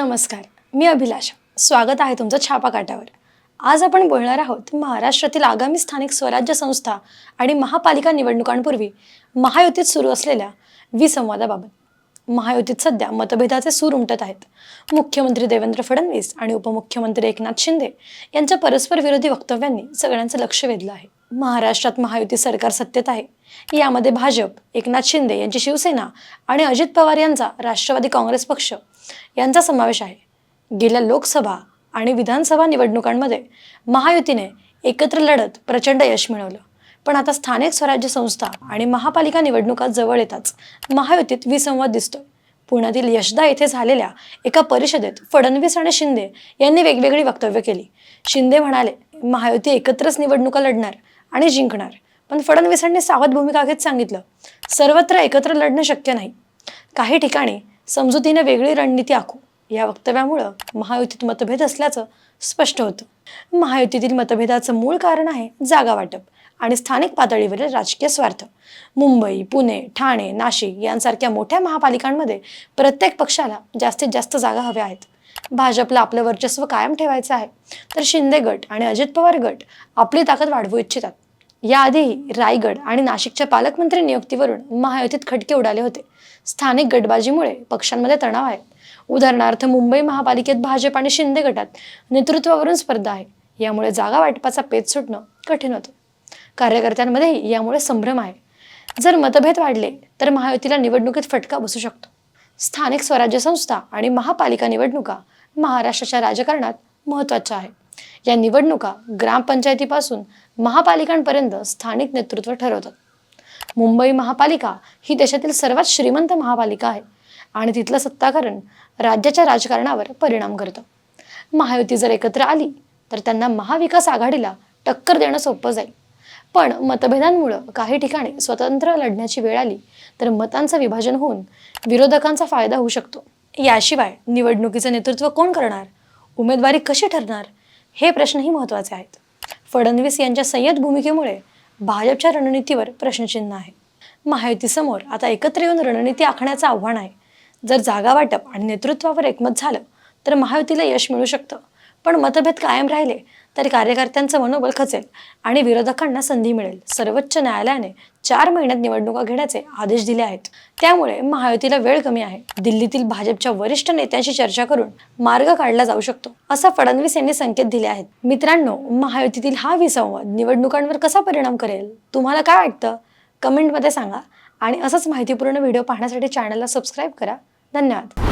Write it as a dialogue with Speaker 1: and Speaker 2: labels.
Speaker 1: नमस्कार मी अभिलाषा. स्वागत आहे तुमचं छापा काटावर आज आपण बोलणार आहोत महाराष्ट्रातील आगामी स्थानिक स्वराज्य संस्था आणि महापालिका निवडणुकांपूर्वी महायुतीत सुरू असलेल्या विसंवादाबाबत. महायुतीत सध्या मतभेदाचे सूर उमटत आहेत. मुख्यमंत्री देवेंद्र फडणवीस आणि उपमुख्यमंत्री एकनाथ शिंदे यांच्या परस्पर विरोधी वक्तव्यांनी सगळ्यांचं लक्ष वेधलं आहे. महाराष्ट्रात महायुती सरकार सत्तेत आहे. यामध्ये भाजप एकनाथ शिंदे यांची शिवसेना आणि अजित पवार यांचा राष्ट्रवादी काँग्रेस पक्ष यांचा समावेश आहे. गेल्या लोकसभा आणि विधानसभा निवडणुकांमध्ये महायुतीने एकत्र लढत प्रचंड यश मिळवलं. पण आता स्थानिक स्वराज्य संस्था आणि महापालिका निवडणुका जवळ येताच महायुतीत विसंवाद दिसतोय. पुण्यातील यशदा येथे झालेल्या एका परिषदेत फडणवीस आणि शिंदे यांनी वेगवेगळी वक्तव्य केली. शिंदे म्हणाले महायुती एकत्रच निवडणुका लढणार आणि जिंकणार. पण फडणवीसांनी सावध भूमिका घेत सांगितलं सर्वत्र एकत्र लढणं शक्य नाही. काही ठिकाणी समजुतीने वेगळी रणनीती आखू या वक्तव्यामुळं महायुतीत मतभेद असल्याचं स्पष्ट होतं. महायुतीतील मतभेदाचं मूळ कारण आहे जागा वाटप आणि स्थानिक पातळीवरील राजकीय स्वार्थ. मुंबई पुणे ठाणे नाशिक यांसारख्या मोठ्या महापालिकांमध्ये प्रत्येक पक्षाला जास्तीत जास्त जागा हव्या आहेत. भाजपला आपलं वर्चस्व कायम ठेवायचं आहे. तर शिंदे गट आणि अजित पवार गट आपली ताकद वाढवू इच्छितात. याआधीही रायगड आणि नाशिकच्या पालकमंत्री नियुक्तीवरून महायुतीत खटके उडाले होते. स्थानिक गटबाजीमुळे पक्षांमध्ये तणाव आहे. उदाहरणार्थ मुंबई महापालिकेत भाजप आणि शिंदे गटात नेतृत्वावरून स्पर्धा आहे. यामुळे जागा वाटपाचा पेच सुटणं कठीण होतं. कार्यकर्त्यांमध्येही यामुळे संभ्रम आहे. जर मतभेद वाढले तर महायुतीला निवडणुकीत फटका बसू शकतो. स्थानिक स्वराज्य संस्था आणि महापालिका निवडणुका महाराष्ट्राच्या राजकारणात महत्त्वाच्या आहेत. या निवडणुका ग्रामपंचायतीपासून महापालिकांपर्यंत स्थानिक नेतृत्व ठरवतात. मुंबई महापालिका ही देशातील सर्वात श्रीमंत महापालिका आहे आणि तिथलं सत्ताकारण राज्याच्या राजकारणावर परिणाम करतं. महायुती जर एकत्र आली तर त्यांना महाविकास आघाडीला टक्कर देणं सोपं जाईल. पण मतभेदांमुळं काही ठिकाणी स्वतंत्र लढण्याची वेळ आली तर मतांचं विभाजन होऊन विरोधकांचा फायदा होऊ शकतो. याशिवाय निवडणुकीचं नेतृत्व कोण करणार? उमेदवारी कशी ठरणार? हे प्रश्नही महत्त्वाचे आहेत. फडणवीस यांच्या संयत भूमिकेमुळे भाजपच्या रणनीतीवर प्रश्नचिन्ह आहे. महायुतीसमोर आता एकत्र येऊन रणनीती आखण्याचं आव्हान आहे. जर जागा वाटप आणि नेतृत्वावर एकमत झालं तर महायुतीला यश मिळू शकतं. पण मतभेद कायम राहिले तर कार्यकर्त्यांचं मनोबल खचेल आणि विरोधकांना संधी मिळेल. सर्वोच्च न्यायालयाने चार महिन्यात निवडणुका घेण्याचे आदेश दिले आहेत. त्यामुळे महायुतीला वेळ कमी आहे. दिल्लीतील भाजपच्या वरिष्ठ नेत्यांशी चर्चा करून मार्ग काढला जाऊ शकतो असं फडणवीस यांनी संकेत दिले आहेत. मित्रांनो महायुतीतील हा विसंवाद निवडणुकांवर कसा परिणाम करेल? तुम्हाला काय वाटतं? कमेंटमध्ये सांगा आणि असंच माहितीपूर्ण व्हिडिओ पाहण्यासाठी चॅनलला सबस्क्राईब करा. धन्यवाद.